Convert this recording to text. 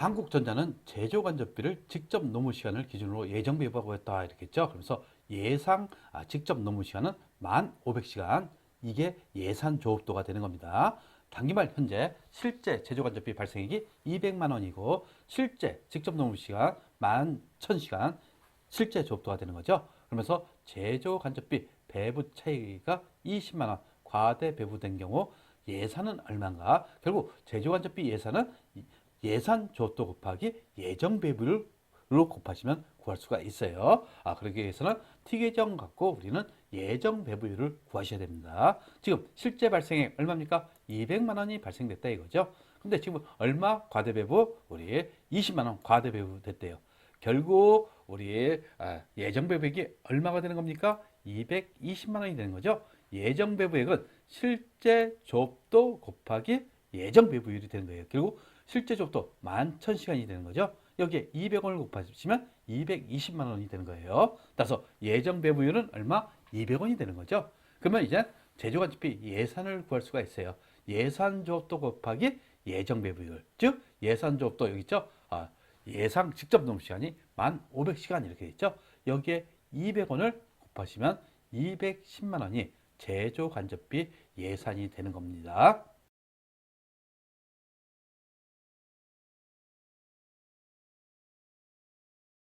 한국전자는 제조 간접비를 직접 노무 시간을 기준으로 예정 배부하고 했다 이렇게 했죠. 그래서 예상 아, 직접 노무 시간은 1,500시간 이게 예산 조업도가 되는 겁니다. 단기말 현재 실제 제조 간접비 발생액이 200만 원이고 실제 직접 노무 시간 11,000시간 실제 조업도가 되는 거죠. 그러면서 제조 간접비 배부 차이가 20만 원 과대 배부된 경우 예산은 얼마인가? 결국 제조 간접비 예산은 이- 예산 조도 곱하기 예정 배부를 로 곱하시면 구할 수가 있어요. 아, 그러기 위해서는 T계정 갖고 우리는 예정 배부율을 구하셔야 됩니다. 지금 실제 발생액 얼마입니까? 200만 원이 발생됐다 이거죠. 근데 지금 얼마 과대 배부? 우리 20만 원 과대 배부 됐대요. 결국 우리 아, 예정 배부액이 얼마가 되는 겁니까? 220만 원이 되는 거죠. 예정 배부액은 실제 조업도 곱하기 예정 배부율이 되는 거예요. 결국 실제 조업도 11,000시간이 되는 거죠. 여기에 200원을 곱하시면 220만 원이 되는 거예요. 따라서 예정 배부율은 얼마? 200원이 되는 거죠. 그러면 이제 제조간접비 예산을 구할 수가 있어요. 예산 조업도 곱하기 예정 배부율. 즉 예산 조업도 여기 있죠. 아, 예상 직접 노무 시간이 1,500시간 이렇게 있죠. 여기에 200원을 곱하시면 210만 원이 제조 간접비 예산이 되는 겁니다.